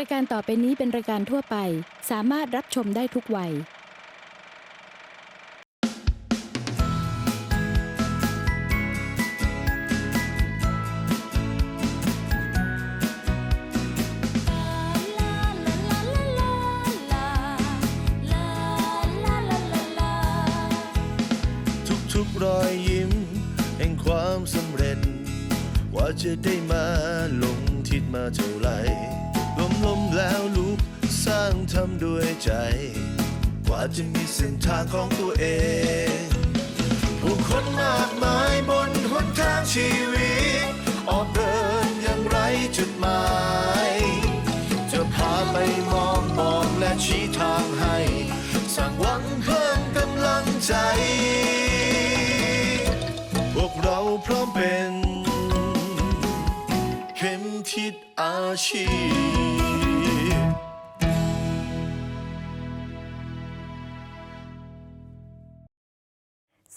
รายการต่อไปนี้เป็นรายการทั่วไป สามารถรับชมได้ทุกวัย ทุกๆรอยยิ้มแห่งความสำเร็จ ว่าจะได้มาลงทิศมาเท่าไหร ทำด้วยใจ กว่าจะมีเส้นทางของตัวเอง ผู้คนมากมายบนหนทางชีวิต ออกเดินอย่างไรจุดหมาย จะพาไปมองบอกและชี้ทางให้สร้างหวังเพิ่มกำลังใจ พวกเราพร้อมเป็นเข็มทิศอาชีพ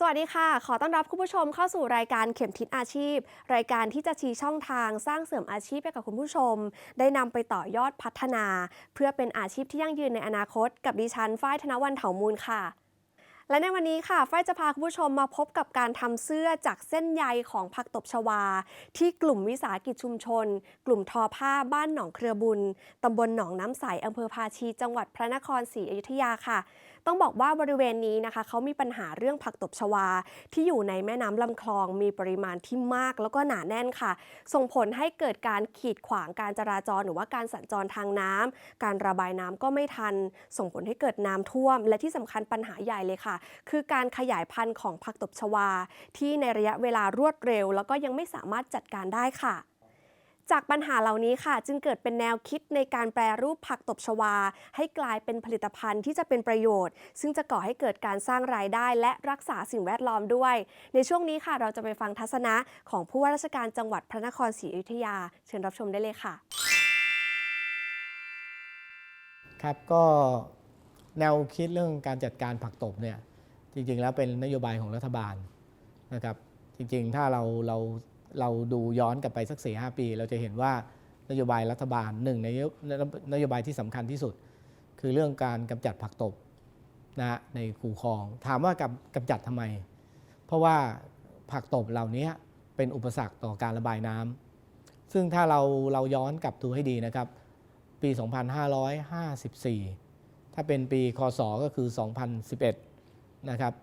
วัสดีค่ะ ขอต้อนรับคุณผู้ชมเข้าสู่รายการเข็มทิศอาชีพ รายการที่จะชี้ช่องทางสร้างเสริมอาชีพให้กับคุณผู้ชม ได้นำไปต่อยอดพัฒนา เพื่อเป็นอาชีพที่ยั่งยืนในอนาคต กับดิฉันฝ้ายธนวันเถามูลค่ะและในวันนี้ค่ะ ฝ้ายจะพาคุณผู้ชมมาพบกับการทำเสื้อจากเส้นใยของผักตบชวา ที่กลุ่มวิสาหกิจชุมชน กลุ่มทอผ้าบ้านหนองเครือบุญตำบลหนองน้ำใสอำเภอภาชี จังหวัดพระนครศรีอยุธยาค่ะ ต้องบอกว่าบริเวณนี้นะคะเขามีปัญหาเรื่องผักตบชวา ที่อยู่ในแม่น้ำลำคลองมีปริมาณที่มากแล้วก็หนาแน่นค่ะ ส่งผลให้เกิดการขีดขวางการจราจรหรือว่าการสัญจรทางน้ำการระบายน้ำก็ไม่ทัน ส่งผลให้เกิดน้ำท่วม และที่สำคัญปัญหาใหญ่เลยค่ะ คือการขยายพันธุ์ของผักตบชวา ที่ในระยะเวลารวดเร็ว แล้วก็ยังไม่สามารถจัดการได้ค่ะ จากปัญหาเหล่านี้ค่ะ จึงเกิดเป็นแนวคิดในการแปรรูปผักตบชวา ให้กลายเป็นผลิตภัณฑ์ที่จะเป็นประโยชน์ ซึ่งจะก่อให้เกิดการสร้างรายได้ และรักษาสิ่งแวดล้อมด้วย ในช่วงนี้ค่ะ เราจะไปฟังทัศนะของผู้ว่าราชการจังหวัดพระนครศรีอยุธยา เชิญรับชมได้เลยค่ะ ครับก็แนวคิดเรื่องการจัดการผักตบเนี่ยจริงๆแล้วเป็นนโยบายของรัฐบาลนะครับ จริงๆ ถ้าเราเรา เราดูย้อนกลับไปสัก4ีหปี เราจะเห็นว่านโยบายรัฐบาลหนึ่งในนโยบายที่สำคัญที่สุด คือเรื่องการกำจัดผักตบนะในคูคลอง ถามว่ากำกำจัดทำไม เพราะว่าผักตบเหล่านี้เป็นอุปสรรคต่อการระบายน้ำซึ่งถ้าเราเราย้อนกลับดูให้ดีนะครับ ปี 2554 ถ้าเป็นปีคศก็คือ 2011 นะครับ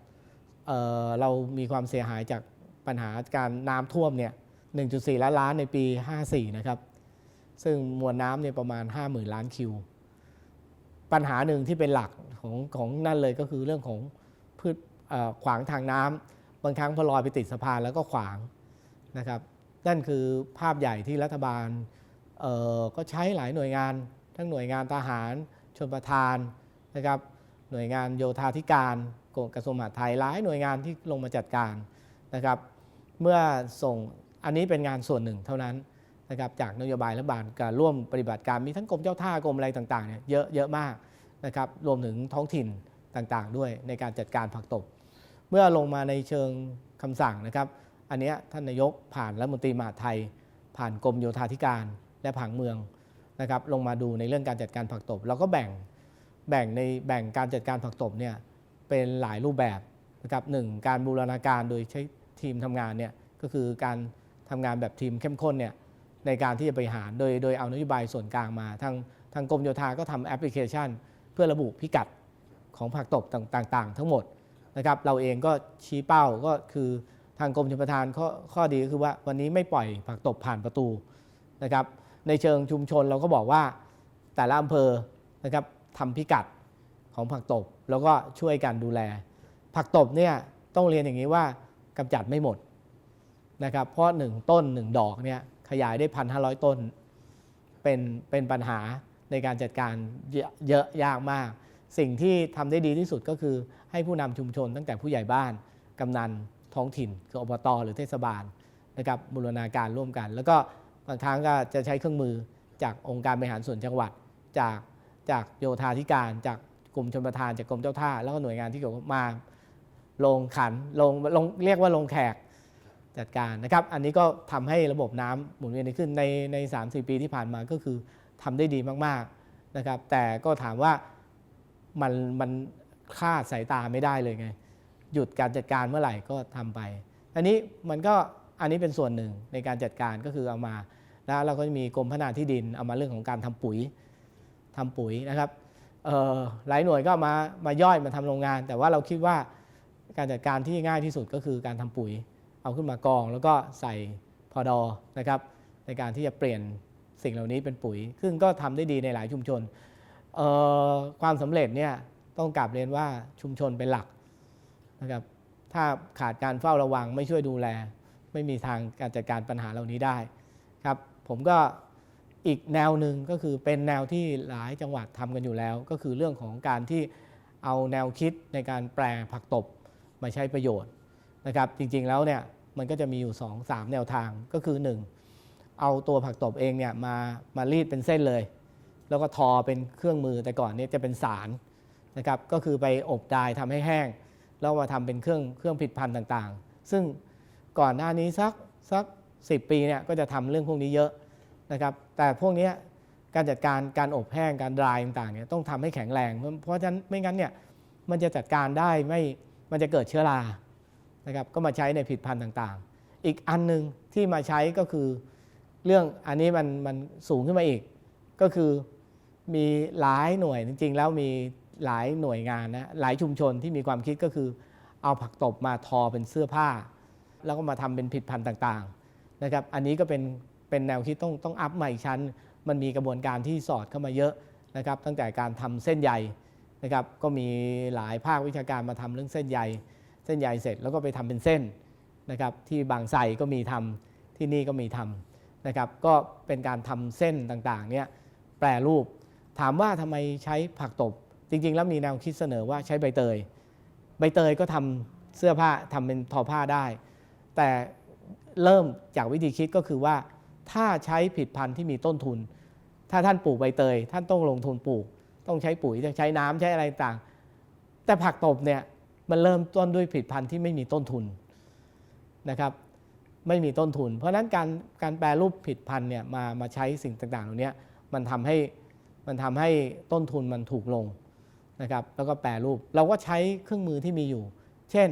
เออเรามีความเสียหายจากปัญหาการน้ำท่วมเนี่ย 1.4 ล้านล้านในปี 54 นะครับ ซึ่งมวลน้ำเนี่ยประมาณ 50,000 ล้านคิว ปัญหาหนึ่งที่เป็นหลักของของนั่นเลยก็คือเรื่องของพืชขวางทางน้ำบางครั้งพอลอยไปติดสะพานแล้วก็ขวางนะครับ นั่นคือภาพใหญ่ที่รัฐบาลก็ใช้หลายหน่วยงาน ทั้งหน่วยงานทหาร ชนประทานนะครับ หน่วยงานโยธาธิการกระทรวงมหาดไทยหลายหน่วยงานที่ลงมาจัดการนะครับ เมื่อส่ง อันนี้เป็นงานส่วนหนึ่งเท่านั้นนะครับจากนโยบายรัฐบาลการร่วมปฏิบัติการมีทั้งกรมเจ้าท่ากรมอะไรต่างๆเนี่ยเยอะเยอะมากนะครับรวมถึงท้องถิ่นต่างๆ ด้วยในการจัดการผักตบ เมื่อลงมาในเชิงคำสั่งนะครับ อันนี้ท่านนายกผ่านรัฐมนตรีมหาไทย ผ่านกรมโยธาธิการและผังเมืองนะครับลงมาดูในเรื่องการจัดการผักตบเราก็แบ่งแบ่งในแบ่งการจัดการผักตบเนี่ยเป็นหลายรูปแบบนะครับหนึ่งการบูรณาการโดยใช้ทีมทำงานเนี่ยก็คือการ ทำงานแบบทีมเข้มข้นเนี่ยในการที่จะบริหารโดยโดยเอานโยบายส่วนกลางมา ทางทางกรมโยธาก็ทำแอปพลิเคชัน เพื่อระบุพิกัดของผักตบต่างๆ ทั้งหมดนะครับเราเองก็ชี้เป้าก็คือทางกรมชลประทานข้อข้อดีก็คือว่าวันนี้ไม่ปล่อยผักตบผ่านประตูนะครับในเชิงชุมชนเราก็บอกว่าแต่ละอำเภอนะครับทำพิกัดของผักตบ แล้วก็ช่วยกันดูแล ผักตบเนี่ยต้องเรียนอย่างนี้ว่ากำจัดไม่หมด นะครับเพราะหนึ่งต้นหนึ่งดอกเนี่ยขยายได้พันห้าร้อยต้น เป็นเป็นปัญหาในการจัดการเยอะเยอะยากมาก สิ่งที่ทำได้ดีที่สุดก็คือให้ผู้นำชุมชนตั้งแต่ผู้ใหญ่บ้าน กำนันท้องถิ่น คืออบตหรือเทศบาลนะครับบูรณาการร่วมกัน แล้วก็บางครั้งก็จะใช้เครื่องมือจากองค์การบริหารส่วนจังหวัด จากจากโยธาธิการ จากกลุ่มชนประทานจากกรมเจ้าท่า แล้วก็หน่วยงานที่เกี่ยวข้องมาลงขันลงลงเรียกว่าลงแขก จัดการนะครับ อันนี้ก็ทำให้ระบบน้ำหมุนเวียนดีขึ้นในใน3 4ปีที่ผ่านมาก็คือทำได้ดีมากๆนะครับ แต่ก็ถามว่ามันมันคลาดสายตาไม่ได้เลยไง หยุดการจัดการเมื่อไหร่ก็ทำไป อันนี้มันก็อันนี้เป็นส่วนหนึ่งในการจัดการก็คือเอามาแล้วเราก็จะมีกรมพัฒนาที่ดินเอามาเรื่องของการทำปุ๋ยทำปุ๋ยนะครับหลายหน่วยก็มามาย่อยมาทำโรงงาน แต่ว่าเราคิดว่าการจัดการที่ง่ายที่สุดก็คือการทำปุ๋ย เอาขึ้นมากอง แล้วก็ใส่พอดอนะครับในการที่จะเปลี่ยนสิ่งเหล่านี้เป็นปุ๋ย ซึ่งก็ทำได้ดีในหลายชุมชน ความสำเร็จเนี่ยต้องกลับเรียนว่าชุมชนเป็นหลักนะครับ ถ้าขาดการเฝ้าระวังไม่ช่วยดูแล ไม่มีทางการจัดการปัญหาเหล่านี้ได้ครับผมก็อีกแนวหนึ่งก็คือเป็นแนวที่หลายจังหวัดทำกันอยู่แล้ว ก็คือเรื่องของการที่เอาแนวคิดในการแปลผักตบมาใช้ประโยชน์ นะครับจริงๆแล้วเนี่ยมันก็จะมีอยู่ 2 3 แนวทางก็คือ 1 เอาตัวผักตบเองเนี่ยมามารีดเป็นเส้นเลย แล้วก็ทอเป็นเครื่องมือแต่ก่อนเนี่ยจะเป็นสารนะครับก็คือไปอบดายทำให้แห้ง แล้วมาทำเป็นเครื่องเครื่องผลิดพันธุ์ต่างๆ ซึ่งก่อนหน้านี้สักสักสิปีเนี่ยก็จะทำเรื่องพวกนี้เยอะนะครับแต่พวกนี้การจัดการการอบแห้งการดรายต่างๆเนี่ยต้องทำให้แข็งแรง เพราะฉะนั้นไม่งั้นเนี่ยมันจะจัดการได้ไม่มันจะเกิดเชื้อรา นะครับก็มาใช้ในผลิดพันธุ์ต่างๆ อีกอันหนึ่งที่มาใช้ก็คือเรื่องอันนี้มันมันสูงขึ้นมาอีก ก็คือมีหลายหน่วยจริงๆ แล้วมีหลายหน่วยงานนะหลายชุมชนที่มีความคิดก็คือ เอาผักตบมาทอเป็นเสื้อผ้า แล้วก็มาทำเป็นผลิดพันธุ์ต่างๆนะครับอันนี้ก็เป็นเป็นแนวคิดต้องต้องอัพมาอีกชั้น มันมีกระบวนการที่สอดเข้ามาเยอะนะครับตั้งแต่การทำเส้นใยนะครับก็มีหลายภาควิชาการมาทำเรื่องเส้นใย เส้นใยเสร็จแล้วก็ไปทำเป็นเส้นนะครับที่บางไทรก็มีทำที่นี่ก็มีทำนะครับก็เป็นการทำเส้นต่างๆเนี่ยแปรรูป ถามว่าทำไมใช้ผักตบ จริง ๆ แล้วมีแนวคิดเสนอว่าใช้ใบเตย ใบเตยก็ทำเสื้อผ้าทำเป็นทอผ้าได้ แต่เริ่มจากวิธีคิดก็คือว่าถ้าใช้ผิดพันธุ์ที่มีต้นทุน ถ้าท่านปลูกใบเตย ท่านต้องลงทุนปลูก ต้องใช้ปุ๋ยต้องใช้น้ำใช้อะไรต่าง แต่ผักตบเนี่ย มันเริ่มต้นด้วยผลิดพันธุ์ที่ไม่มีต้นทุนนะครับไม่มีต้นทุน เพราะฉะนั้นการการแปรรูปผลิดพันธุ์เนี่ยมามาใช้สิ่งต่างๆเหล่านี้มันทำให้มันทำให้ต้นทุนมันถูกลงนะครับแล้วก็แปรรูปเราก็ใช้เครื่องมือที่มีอยู่ เช่น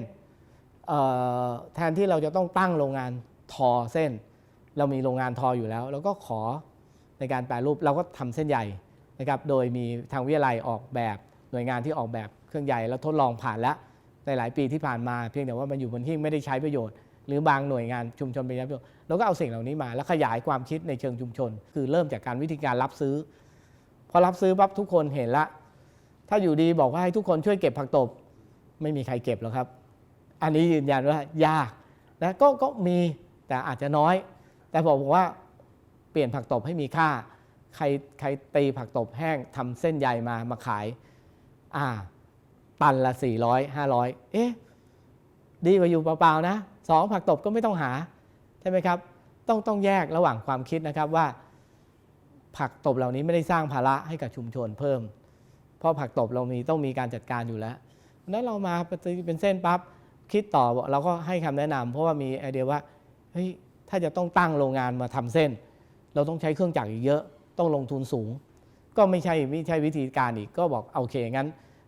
แทนที่เราจะต้องตั้งโรงงานทอเส้น เรามีโรงงานทออยู่แล้วเราก็ขอในการแปรรูปเราก็ทำเส้นใหญ่นะครับโดยมีทางวิทยาลัยออกแบบหน่วยงานที่ออกแบบเครื่องใหญ่แล้วทดลองผ่านแล้ว ในหลายปีที่ผ่านมาเพียงแต่ว่ามันอยู่บนที่ไม่ได้ใช้ประโยชน์หรือบางหน่วยงานชุมชนไปใช้ประโยชน์เราก็เอาสิ่งเหล่านี้มา แล้วขยายความคิดในเชิงชุมชน คือเริ่มจากการวิธีการรับซื้อ พอรับซื้อปั๊บทุกคนเห็นละ ถ้าอยู่ดีบอกว่าให้ทุกคนช่วยเก็บผักตบ ไม่มีใครเก็บหรอกครับ อันนี้ยืนยันว่ายากนะก็ก็มีแต่อาจจะน้อย แต่บอกว่าเปลี่ยนผักตบให้มีค่า ใครใครตีผักตบแห้งทำเส้นใยมามาขายอ่า ตันละ 400 500 เอ๊ะดีกว่าอยู่เปล่าๆนะสองผักตบก็ไม่ต้องหา ใช่ไหมครับ ต้องต้องแยกระหว่างความคิดนะครับว่า ผักตบเหล่านี้ไม่ได้สร้างภาระให้กับชุมชนเพิ่ม เพราะผักตบเรามีต้องมีการจัดการอยู่แล้วนั้นเรามาเป็นเส้นปั๊บคิดต่อเราก็ให้คำแนะนำเพราะว่ามีไอเดียว่าเฮ้ยถ้าจะต้องตั้งโรงงานมาทำเส้น เราต้องใช้เครื่องจักรอีกเยอะ ต้องลงทุนสูง ก็ไม่ใช่ไม่ใช่วิธีการอีกก็บอกโอเคงั้น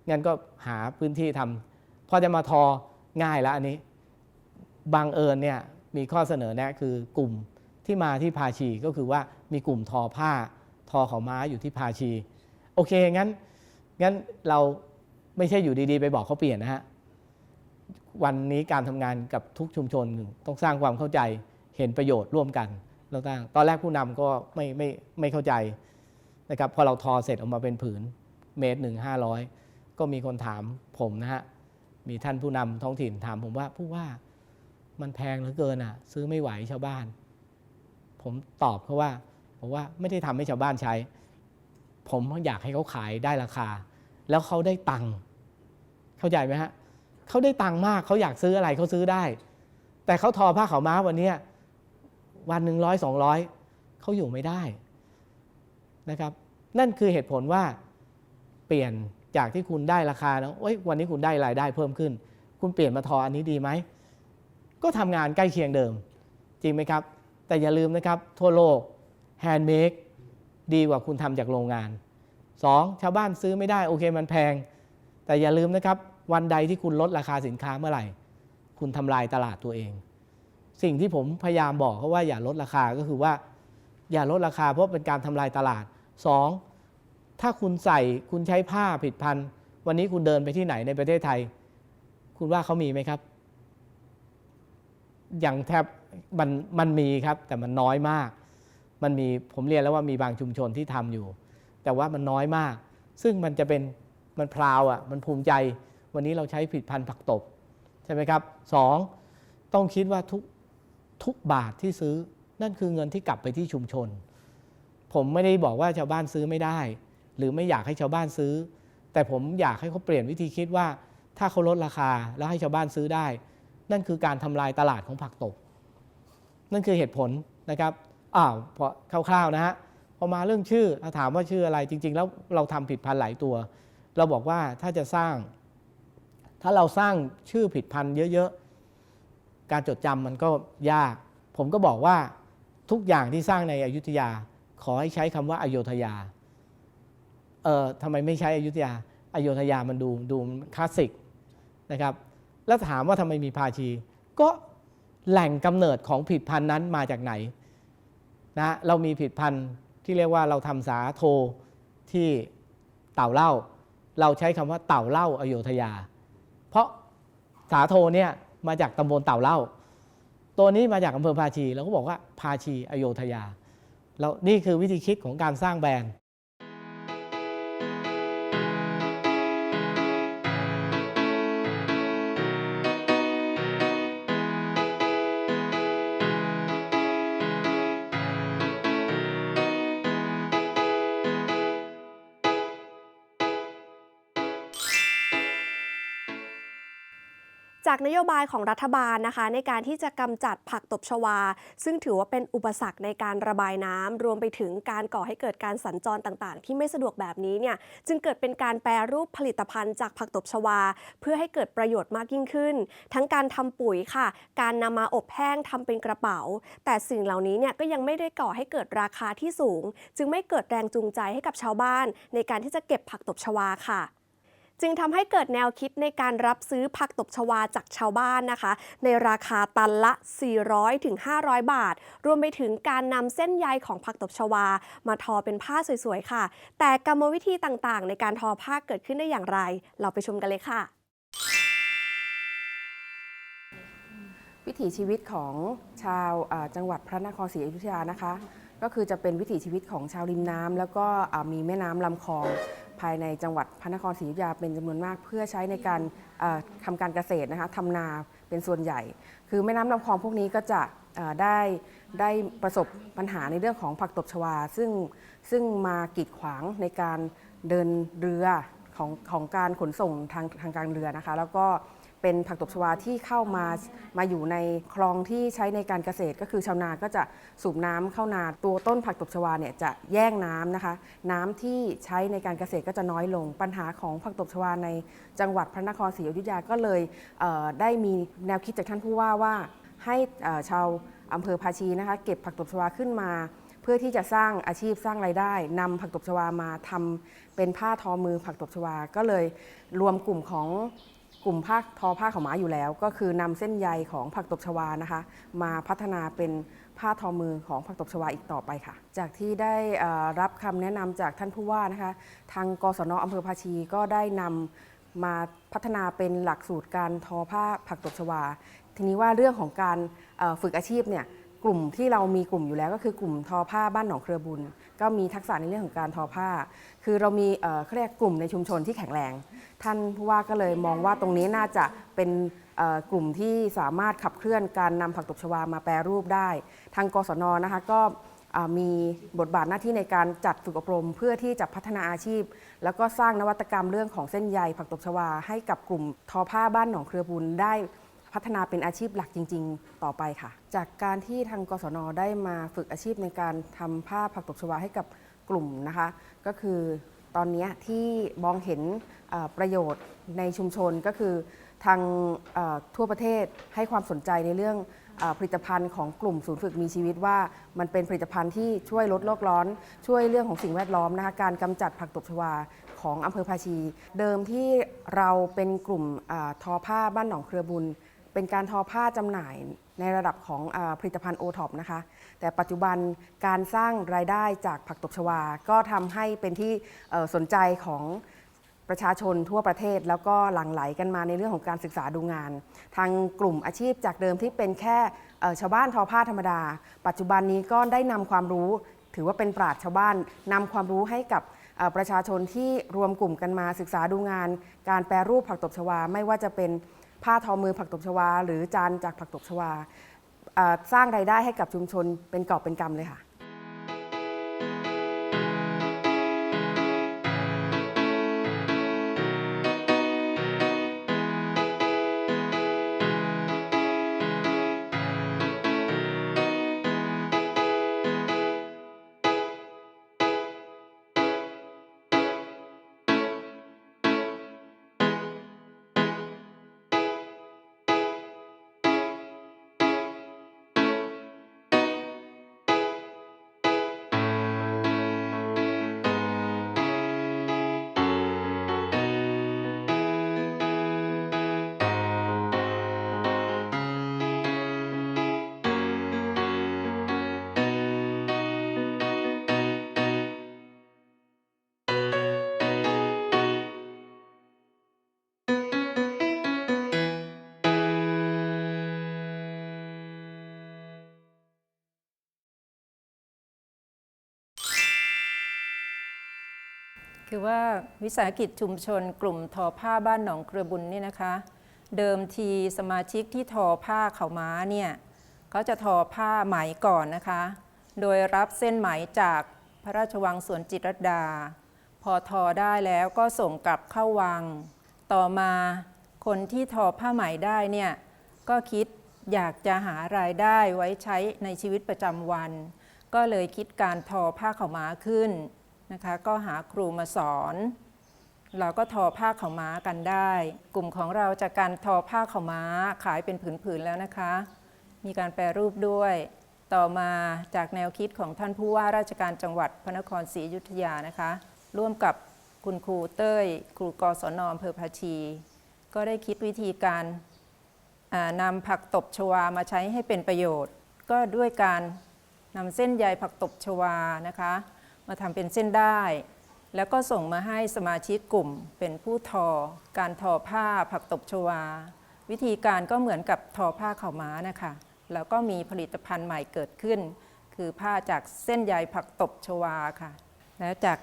งั้นก็หาพื้นที่ทำพอจะมาทอง่ายแล้วอันนี้บางเอิญเนี่ยมีข้อเสนอแนะคือกลุ่มที่มาที่พาชีก็คือว่ามีกลุ่มทอผ้าทอเขาม้าอยู่ที่พาชี โอเคงั้นงั้นเราไม่ใช่อยู่ดีๆ ไปบอกเขาเปลี่ยนนะฮะวันนี้การทำงานกับทุกชุมชนต้องสร้างความเข้าใจเห็นประโยชน์ร่วมกันเราตั้งตอนแรกผู้นำก็ไม่ไม่ไม่เข้าใจนะครับพอเราทอเสร็จออกมาเป็นผืนเมตรหนึ่งห้าร้อย ก็มีคนถามผมนะฮะ มีท่านผู้นำท้องถิ่นถามผมว่าผู้ว่ามันแพงเหลือเกินอะ ซื้อไม่ไหวชาวบ้าน ผมตอบเขาว่าผมว่าไม่ได้ทำให้ชาวบ้านใช้ ผมอยากให้เขาขายได้ราคา แล้วเขาได้ตังค์เข้าใจไหมฮะเขาได้ตังค์มากเขาอยากซื้ออะไรเขาซื้อได้ แต่เขาทอผ้าขาวม้าวันนี้วันหนึ่งร้อยสองร้อยเขาอยู่ไม่ได้นะครับ นั่นคือเหตุผลว่าเปลี่ยน จากที่คุณได้ราคาแล้วเอ้ยวันนี้คุณได้รายได้เพิ่มขึ้น คุณเปลี่ยนมาทออันนี้ดีไหม ก็ทำงานใกล้เคียงเดิม จริงไหมครับ แต่อย่าลืมนะครับ ทั่วโลกแฮนด์เมดดีกว่าคุณทำจากโรงงาน 2. ชาวบ้านซื้อไม่ได้โอเคมันแพง แต่อย่าลืมนะครับวันใดที่คุณลดราคาสินค้าเมื่อไหร่ คุณทำลายตลาดตัวเอง สิ่งที่ผมพยายามบอกเขาว่าอย่าลดราคาก็คือว่า อย่าลดราคาเพราะเป็นการทำลายตลาด 2. ถ้าคุณใส่คุณใช้ผ้าผิดพันธุ์วันนี้คุณเดินไปที่ไหนในประเทศไทย คุณว่าเขามีไหมครับ อย่างแทบมันมันมีครับ แต่มันน้อยมาก มันมีผมเรียนแล้วว่ามีบางชุมชนที่ทำอยู่ แต่ว่ามันน้อยมาก ซึ่งมันจะเป็นมันพราวอะมันภูมิใจ วันนี้เราใช้ผิดพันธุ์ผักตบใช่ไหมครับสองต้องคิดว่าทุกทุกบาทที่ซื้อนั่นคือเงินที่กลับไปที่ชุมชน ผมไม่ได้บอกว่าชาวบ้านซื้อไม่ได้ หรือไม่อยากให้ชาวบ้านซื้อ แต่ผมอยากให้เขาเปลี่ยนวิธีคิดว่า ถ้าเขาลดราคาแล้วให้ชาวบ้านซื้อได้ นั่นคือการทำลายตลาดของผักตบนั่นคือเหตุผลนะครับอ้าวพอคร่าวๆนะฮะพอมาเรื่องชื่อเราถามว่าชื่ออะไรจริง ๆ แล้วเราทำผิดพันหลายตัว เราบอกว่าถ้าจะสร้าง ถ้าเราสร้างชื่อผิดพันเยอะๆการจดจำมันก็ยาก ผมก็บอกว่าทุกอย่างที่สร้างในอยุธยา ขอให้ใช้คำว่าอโยธยา เออทำไมไม่ใช้อยุธยาอโยธยามันดูดูคลาสสิกนะครับ แล้วถามว่าทำไมมีภาชี ก็แหล่งกำเนิดของผิดพันธุ์นั้นมาจากไหนนะเรามีผิดพันธุ์ที่เรียกว่าเราทำสาโทที่เต่าเล่า เราใช้คำว่าเต่าเล่าอโยธยา เพราะสาโทเนี่ยมาจากตำบลเต่าเล่า ตัวนี้มาจากอำเภอภาชีเราก็บอกว่าภาชีอโยธยาแล้วนี่คือวิธีคิดของการสร้างแบรนด์ จากนโยบายของรัฐบาลนะคะ ในการที่จะกำจัดผักตบชวา ซึ่งถือว่าเป็นอุปสรรคในการระบายน้ำรวมไปถึงการก่อให้เกิดการสัญจรต่างๆ ที่ไม่สะดวกแบบนี้เนี่ยจึงเกิดเป็นการแปรรูปผลิตภัณฑ์จากผักตบชวา เพื่อให้เกิดประโยชน์มากยิ่งขึ้น ทั้งการทำปุ๋ยค่ะ การนำมาอบแห้งทำเป็นกระเป๋า แต่สิ่งเหล่านี้เนี่ยก็ยังไม่ได้ก่อให้เกิดราคาที่สูง จึงไม่เกิดแรงจูงใจให้กับชาวบ้าน ในการที่จะเก็บผักตบชวาค่ะ จึงทำให้เกิดแนวคิดในการรับซื้อผักตบชวาจากชาวบ้านนะคะ ในราคาตันละ 400ถึง500 บาท รวมไปถึงการนำเส้นใยของผักตบชวา มาทอเป็นผ้าสวยๆค่ะ แต่กรรมวิธีต่างๆ ในการทอผ้าเกิดขึ้นได้อย่างไร เราไปชมกันเลยค่ะ วิถีชีวิตของชาวจังหวัดพระนครศรีอยุธยานะคะ ก็คือจะเป็นวิถีชีวิตของชาวริมน้ำแล้วก็มีแม่น้ำลำคลอง ภายในจังหวัดพระนครศรีอยุธยาเป็นจำนวนมาก เพื่อใช้ในการทำทำการเกษตรนะคะทำนาเป็นส่วนใหญ่ คือแม่น้ำลำคลองพวกนี้ก็จะได้ได้ประสบปัญหาในเรื่องของผักตบชวา ซึ่งซึ่งมากีดขวางในการเดินเรือของของการขนส่งทางทางการเรือนะคะ แล้วก็ เป็นผักตบชวาที่เข้ามามาอยู่ในคลองที่ใช้ในการเกษตร ก็คือชาวนาก็จะสูบน้ำเข้านาตัวต้นผักตบชวาเนี่ยจะแย่งน้ำนะคะ น้ำที่ใช้ในการเกษตรก็จะน้อยลง ปัญหาของผักตบชวาในจังหวัดพระนครศรีอยุธยาก็เลยเได้มีแนวคิดจากท่านผู้ว่าว่าให้ชาวอำเภอภาชีนะคะ เก็บผักตบชวาขึ้นมาเพื่อที่จะสร้างอาชีพสร้างไรายได้นำผักตบชวามาทำเป็นผ้าทอมือผักตบชวา ก็เลยรวมกลุ่มของ กลุ่มผ้าทอผ้าขาวม้าอยู่แล้ว ก็คือนำเส้นใยของผักตบชวานะคะ มาพัฒนาเป็นผ้าทอมือของผักตบชวาอีกต่อไปค่ะ จากที่ได้รับคำแนะนำจากท่านผู้ว่านะคะ ทางกศนอำเภอภาชีก็ได้นำมาพัฒนาเป็นหลักสูตรการทอผ้าผักตบชวา ทีนี้ว่าเรื่องของการฝึกอาชีพเนี่ย กลุ่มที่เรามีกลุ่มอยู่แล้วก็คือกลุ่มทอผ้าบ้านหนองเครือบุญ ก็มีทักษะในเรื่องของการทอผ้า คือเรามีเอ่อเขาเรียกกลุ่มในชุมชนที่แข็งแรง ท่านผู้ว่าก็เลยมองว่าตรงนี้น่าจะเป็นกลุ่มที่สามารถขับเคลื่อนการนำผักตบชวามาแปรรูปได้ ทางกศนนะคะก็มีบทบาทหน้าที่ในการจัดฝึกอบรม เพื่อที่จะพัฒนาอาชีพ แล้วก็สร้างนวัตกรรมเรื่องของเส้นใยผักตบชวา ให้กับกลุ่มทอผ้าบ้านหนองเครือบุญได้ พัฒนาเป็นอาชีพหลักจริง ๆ ต่อไปค่ะ จากการที่ทางกศนได้มาฝึกอาชีพในการทำผ้าผักตบชวาให้กับกลุ่มนะคะ ก็คือตอนนี้ที่มองเห็นประโยชน์ในชุมชนก็คือทางทั่วประเทศให้ความสนใจในเรื่องผลิตภัณฑ์ของกลุ่มศูนย์ฝึกมีชีวิตว่า มันเป็นผลิตภัณฑ์ที่ช่วยลดโลกร้อน ช่วยเรื่องของสิ่งแวดล้อมนะคะการกำจัดผักตบชวาของอำเภอภาชี เดิมที่เราเป็นกลุ่มอทอผ้าบ้านหนองเครือบุญ เป็นการทอผ้าจำหน่ายในระดับของอผลิตภัณฑ์โอท็อปนะคะ แต่ปัจจุบันการสร้างรายได้จากผักตบชวา ก็ทำให้เป็นที่สนใจของประชาชนทั่วประเทศ แล้วก็หลั่งไหลกันมาในเรื่องของการศึกษาดูงาน ทางกลุ่มอาชีพจากเดิมที่เป็นแค่ชาวบ้านทอผ้าธรรมดา ปัจจุบันนี้ก็ได้นำความรู้ ถือว่าเป็นปราชญ์ชาวบ้านนำความรู้ให้กับประชาชนที่รวมกลุ่มกันมาศึกษาดูงาน การแปรรูปผักตบชวา ไม่ว่าจะเป็น ผ้าทอมือผักตบชวา หรือจานจากผักตบชวา สร้างรายได้ให้กับชุมชนเป็นกอบเป็นกำเลยค่ะ คือว่าวิสาหกิจชุมชนกลุ่มทอผ้าบ้านหนองเครือบุญนี่นะคะ เดิมทีสมาชิกที่ทอผ้าเขาม้าเนี่ยเขาจะทอผ้าไหมก่อนนะคะ โดยรับเส้นไหมจากพระราชวังสวนจิตรดา พอทอได้แล้วก็ส่งกลับเข้าวัง ต่อมาคนที่ทอผ้าไหมได้เนี่ยก็คิดอยากจะหารายได้ไว้ใช้ในชีวิตประจำวัน ก็เลยคิดการทอผ้าขาวม้าขึ้น นะคะ ก็หาครูมาสอน เราก็ทอผ้าขาวม้ากันได้ กลุ่มของเราจากการทอผ้าขาวม้าขายเป็นผืนๆแล้วนะคะ มีการแปรรูปด้วย ต่อมาจากแนวคิดของท่านผู้ว่าราชการจังหวัดพระนครศรีอยุธยานะคะ ร่วมกับคุณครูเต้ย ครูกศนอำเภอภาชี ก็ได้คิดวิธีการนำผักตบชวามาใช้ให้เป็นประโยชน์ ก็ด้วยการนำเส้นใยผักตบชวานะคะ มาทำเป็นเส้นได้ แล้วก็ส่งมาให้สมาชิกกลุ่มเป็นผู้ทอ การทอผ้าผักตบชวา วิธีการก็เหมือนกับทอผ้าข่าวม้านะคะ แล้วก็มีผลิตภัณฑ์ใหม่เกิดขึ้น คือผ้าจากเส้นใยผักตบชวาค่ะ แล้วจาก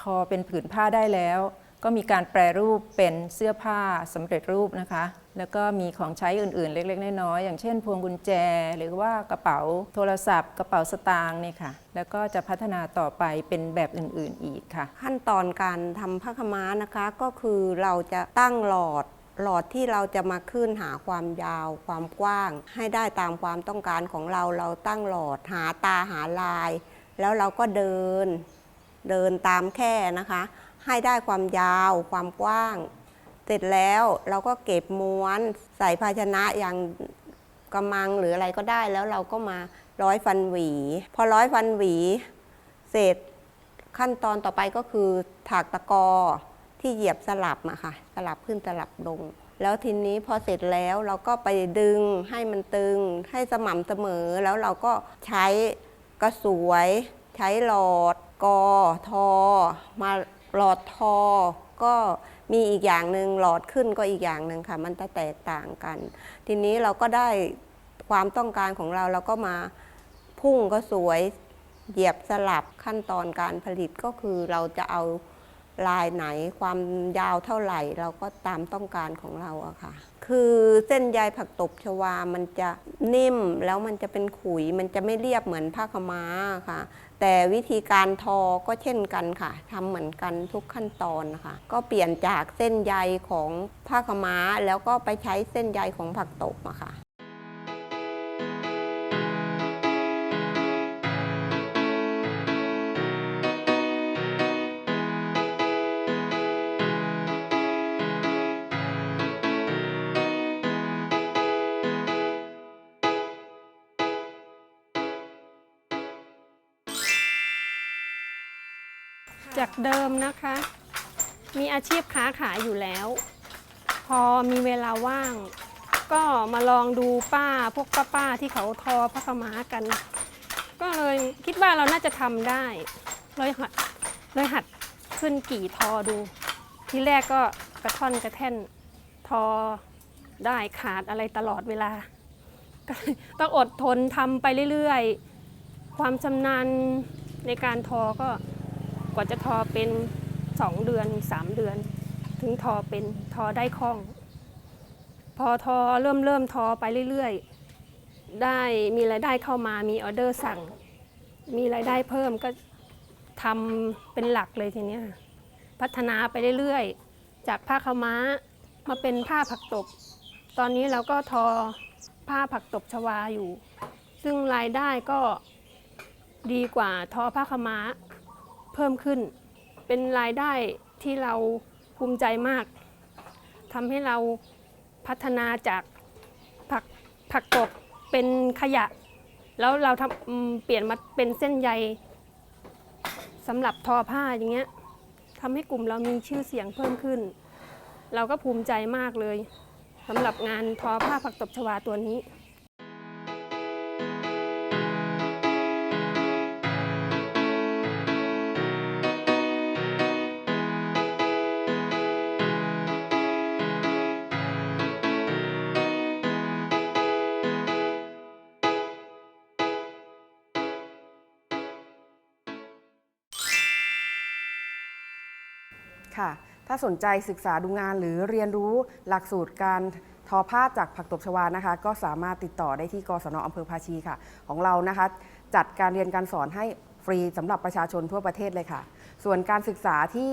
ทอเป็นผืนผ้าได้แล้ว ก็มีการแปรรูปเป็นเสื้อผ้าสำเร็จรูปนะคะ แล้วก็มีของใช้อื่นๆ เล็ก ๆ น้อยๆอย่างเช่น พวงกุญแจ หรือว่ากระเป๋าโทรศัพท์ กระเป๋าสตางค์เนี่ยค่ะ แล้วก็จะพัฒนาต่อไปเป็นแบบอื่นๆอีกค่ะ ขั้นตอนการทำผ้าขม้านะคะ ก็คือเราจะตั้งหลอดหลอดที่เราจะมาขึ้นหาความยาว ความกว้าง ให้ได้ตามความต้องการของเราเราตั้งหลอดหาตาหาลาย แล้วเราก็เดินเดินตามแค่นะคะ ให้ได้ความยาว ความกว้าง เสร็จแล้วเราก็เก็บม้วนใส่ภาชนะอย่างกำมังหรืออะไรก็ได้แล้วเราก็มาร้อยฟันหวี พอร้อยฟันหวี เสร็จขั้นตอนต่อไปก็คือถากตะกอที่เหยียบสลับอะค่ะ สลับขึ้นสลับลง แล้วทีนี้พอเสร็จแล้วเราก็ไปดึงให้มันตึงให้สม่ำเสมอแล้วเราก็ใช้กระสวย ใช้หลอดกอทอ มาหลอดทอ ก็มีอีกอย่างหนึ่งหลอดขึ้นก็อีกอย่างหนึ่งค่ะ มันจะแตกต่างกัน ทีนี้เราก็ได้ความต้องการของเราเราก็มาพุ่งก็สวยเหยียบสลับขั้นตอนการผลิตก็คือเราจะเอาลายไหนความยาวเท่าไหร่ เราก็ตามต้องการของเราอะค่ะ คือเส้นใยผักตบชวา มันจะนิ่มแล้วมันจะเป็นขุย มันจะไม่เรียบเหมือนผ้าขม้าค่ะ แต่วิธีการทอก็เช่นกันค่ะทำเหมือนกันทุกขั้นตอนนะคะก็เปลี่ยนจากเส้นใยของผ้าขม้า แล้วก็ไปใช้เส้นใยของผักตบอะค่ะ จากเดิมนะคะ มีอาชีพค้าขายอยู่แล้ว พอมีเวลาว่าง ก็มาลองดูป้าพวกป้าๆที่เขาทอผ้าขม้ากัน ก็เลยคิดว่าเราน่าจะทำได้เลยหัดเลยหัดขึ้นกี่ทอดู ที่แรกก็กระท่อนกระแท่นทอได้ขาดอะไรตลอดเวลา ต้องอดทนทำไปเรื่อยๆ ความชำนาญในการทอก็ กว่าจะทอเป็น2เดือน3เดือน ถึงทอเป็นทอได้คล่อง พอทอเริ่มเริ่มทอไปเรื่อยๆ ได้มีรายได้เข้ามามีออเดอร์สั่ง มีรายได้เพิ่มก็ทำเป็นหลักเลยทีเนี้ยพัฒนาไปเรื่อยๆ จากผ้าขาม้ามาเป็นผ้าผักตบ ตอนนี้เราก็ทอผ้าผักตบชวาอยู่ ซึ่งรายได้ก็ดีกว่าทอผ้าขาม้า เพิ่มขึ้น เป็นรายได้ที่เราภูมิใจมากทำให้เราพัฒนาจากผักผักตบเป็นขยะ แล้วเราทำเปลี่ยนมาเป็นเส้นใยสำหรับทอผ้าอย่างเงี้ยทำให้กลุ่มเรามีชื่อเสียงเพิ่มขึ้น เราก็ภูมิใจมากเลยสำหรับงานทอผ้าผักตบชวาตัวนี้ ค่ะ ถ้าสนใจศึกษาดูงานหรือเรียนรู้หลักสูตรการทอผ้าจากผักตบชวานะคะ ก็สามารถติดต่อได้ที่กศนอำเภอภาชีค่ะ ของเรานะคะ จัดการเรียนการสอนให้ฟรีสำหรับประชาชนทั่วประเทศเลยค่ะ ส่วนการศึกษาที่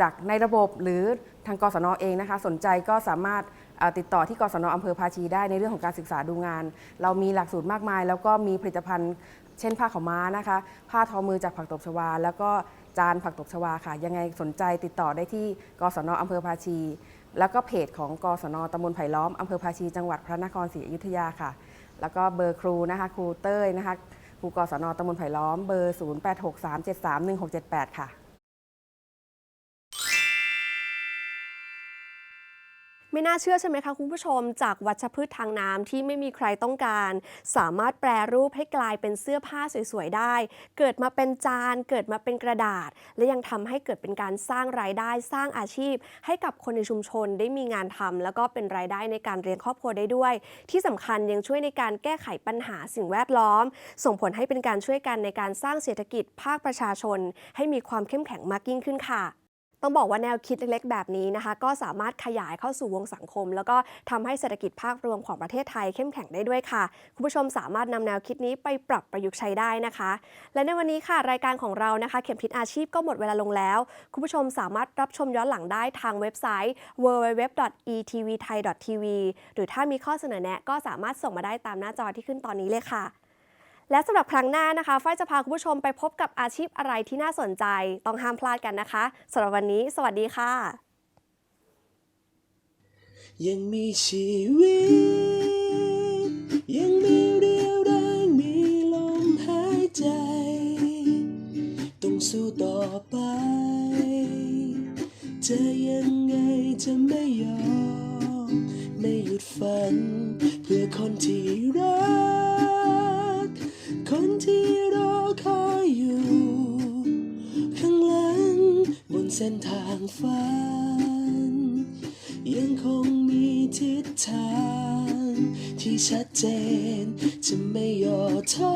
จากในระบบหรือทางกศนเองนะคะ สนใจก็สามารถติดต่อที่กศนอำเภอภาชีได้ในเรื่องของการศึกษาดูงาน เรามีหลักสูตรมากมาย แล้วก็มีผลิตภัณฑ์เช่นผ้าขาวม้านะคะ ผ้าทอมือจากผักตบชวา แล้วก็ จานผักตบชวาค่ะ ยังไงสนใจติดต่อได้ที่กศนอำเภอภาชี แล้วก็เพจของกศนตำบลไผ่ล้อมอำเภอภาชี จังหวัดพระนครศรีอยุธยาค่ะ แล้วก็เบอร์ครูนะคะครูเต้ยนะคะครูกศนตำบลไผ่ล้อมเบอร์ 0863731678 ค่ะ น่าเชื่อใช่ไหมคะคุณผู้ชม จากวัชพืชทางน้ำที่ไม่มีใครต้องการ สามารถแปรรูปให้กลายเป็นเสื้อผ้าสวยๆได้ เกิดมาเป็นจาน เกิดมาเป็นกระดาษ และยังทำให้เกิดเป็นการสร้างรายได้สร้างอาชีพ ให้กับคนในชุมชนได้มีงานทำแล้วก็เป็นรายได้ในการเลี้ยงครอบครัวได้ด้วย ที่สำคัญยังช่วยในการแก้ไขปัญหาสิ่งแวดล้อม ส่งผลให้เป็นการช่วยกันในการสร้างเศรษฐกิจภาคประชาชน ให้มีความเข้มแข็งมากยิ่งขึ้นค่ะ ต้องบอกว่าแนวคิดเล็กๆ แบบนี้นะคะ ก็สามารถขยายเข้าสู่วงสังคม แล้วก็ทำให้เศรษฐกิจภาครวมของประเทศไทยเข้มแข็งได้ด้วยค่ะ คุณผู้ชมสามารถนำแนวคิดนี้ไปปรับประยุกต์ใช้ได้นะคะ และในวันนี้ค่ะรายการของเรานะคะ เข็มทิศอาชีพก็หมดเวลาลงแล้ว คุณผู้ชมสามารถรับชมย้อนหลังได้ทางเว็บไซต์ www.etvthai.tv หรือถ้ามีข้อเสนอแนะก็สามารถส่งมาได้ตามหน้าจอที่ขึ้นตอนนี้เลยค่ะ และสำหรับครั้งหน้านะคะฝ้ายจะพาคุณผู้ชมไปพบกับอาชีพอะไรที่น่าสนใจ ต้องห้ามพลาดกันนะคะสำหรับวันนี้ สวัสดีค่ะ ยังมีชีวิต ยังมีเรียวแรงมีลมหายใจ ต้องสู้ต่อไป จะยังไงจะไม่ยอม ไม่หยุดฝัน เพื่อคนที่รัก เส้นทางฝัน ยังคงมีทิศทาง ที่ชัดเจนจะไม่ย่อท้อ